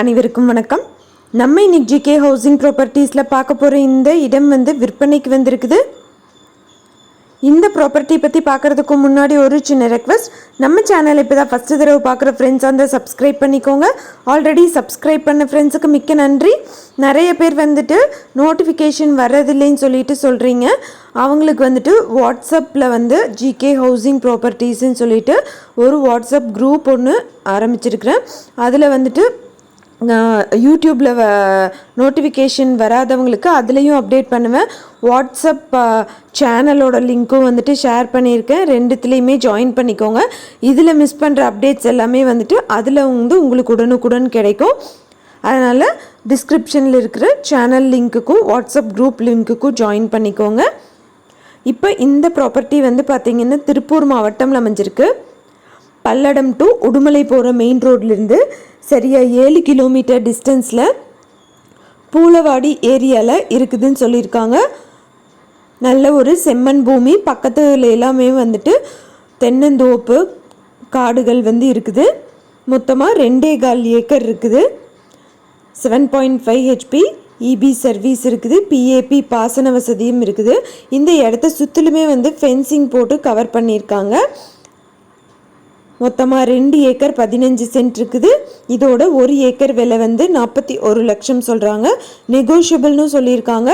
அனைவருக்கும் வணக்கம். நம்ம இன்னைக்கு ஜிகே ஹவுசிங் ப்ராப்பர்ட்டிஸில் பார்க்க போகிற இந்த இடம் வந்து விற்பனைக்கு வந்திருக்குது. இந்த ப்ராப்பர்ட்டி பற்றி பார்க்குறதுக்கு முன்னாடி ஒரு சின்ன ரெக்வஸ்ட் நம்ம சேனல் இப்போ தான் ஃபஸ்ட்டு தடவை பார்க்குற ஃப்ரெண்ட்ஸ் வந்து சப்ஸ்கிரைப் பண்ணிக்கோங்க. ஆல்ரெடி சப்ஸ்கிரைப் பண்ண ஃப்ரெண்ட்ஸுக்கு மிக்க நன்றி. நிறைய பேர் வந்துட்டு நோட்டிஃபிகேஷன் வர்றதில்லைன்னு சொல்லிட்டு சொல்கிறீங்க அவங்களுக்கு வந்துட்டு வாட்ஸ்அப்பில் வந்து ஜிகே ஹவுசிங் ப்ராப்பர்ட்டிஸ்ன்னு சொல்லிட்டு ஒரு வாட்ஸ்அப் குரூப் ஒன்று ஆரம்பிச்சிருக்கிறேன். அதில் வந்துட்டு யூடியூப்பில் வ நோட்டிஃபிகேஷன் வராதவங்களுக்கு அதுலேயும் அப்டேட் பண்ணுவேன். வாட்ஸ்அப் சேனலோட லிங்க்கும் வந்துட்டு ஷேர் பண்ணியிருக்கேன். ரெண்டுத்துலேயுமே ஜாயின் பண்ணிக்கோங்க. இதில் மிஸ் பண்ணுற அப்டேட்ஸ் எல்லாமே வந்துட்டு அதில் வந்து உங்களுக்கு உடனுக்குடன் கிடைக்கும். அதனால் டிஸ்கிரிப்ஷனில் இருக்கிற சேனல் லிங்க்குக்கும் வாட்ஸ்அப் குரூப் லிங்க்குக்கும் ஜாயின் பண்ணிக்கோங்க. இப்போ இந்த ப்ராப்பர்ட்டி வந்து பார்த்திங்கன்னா திருப்பூர் மாவட்டம்ல அமைஞ்சிருக்கு. பல்லடம் டு உடுமலை போகிற மெயின் ரோட்லேருந்து சரியாக ஏழு கிலோமீட்டர் டிஸ்டன்ஸில் பூலவாடி ஏரியாவில் இருக்குதுன்னு சொல்லியிருக்காங்க. நல்ல ஒரு செம்மண் பூமி. பக்கத்தில் எல்லாமே வந்துட்டு தென்னந்தோப்பு காடுகள் வந்து இருக்குது. மொத்தமாக ரெண்டே கால் ஏக்கர் இருக்குது. Seven point five HP EB service இருக்குது. பிஏபி பாசன வசதியும் இருக்குது. இந்த இடத்த சுற்றிலுமே வந்து ஃபென்சிங் போட்டு கவர் பண்ணியிருக்காங்க. மொத்தமாக ரெண்டு ஏக்கர் பதினஞ்சு சென்ட் இருக்குது. இதோட ஒரு ஏக்கர் விலை வந்து நாற்பத்தி ஒரு லட்சம் சொல்கிறாங்க நெகோஷியபிள்னு சொல்லியிருக்காங்க.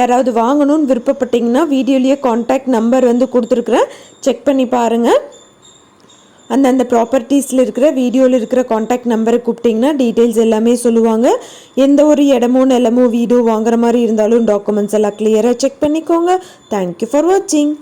யாராவது வாங்கணும்னு விருப்பப்பட்டீங்கன்னா வீடியோலேயே காண்டாக்ட் நம்பர் வந்து கொடுத்துருக்குறேன். செக் பண்ணி பாருங்கள் அந்தந்த ப்ராப்பர்ட்டிஸில் இருக்கிற வீடியோவில் இருக்கிற காண்டாக்ட் நம்பரை கூப்பிட்டிங்கன்னா டீட்டெயில்ஸ் எல்லாமே சொல்லுவாங்க. எந்த ஒரு இடமோ நிலமோ வீடோ வாங்குற மாதிரி இருந்தாலும் டாக்குமெண்ட்ஸ் எல்லாம் கிளியராக செக் பண்ணிக்கோங்க. தேங்க்யூ ஃபார் வாட்சிங்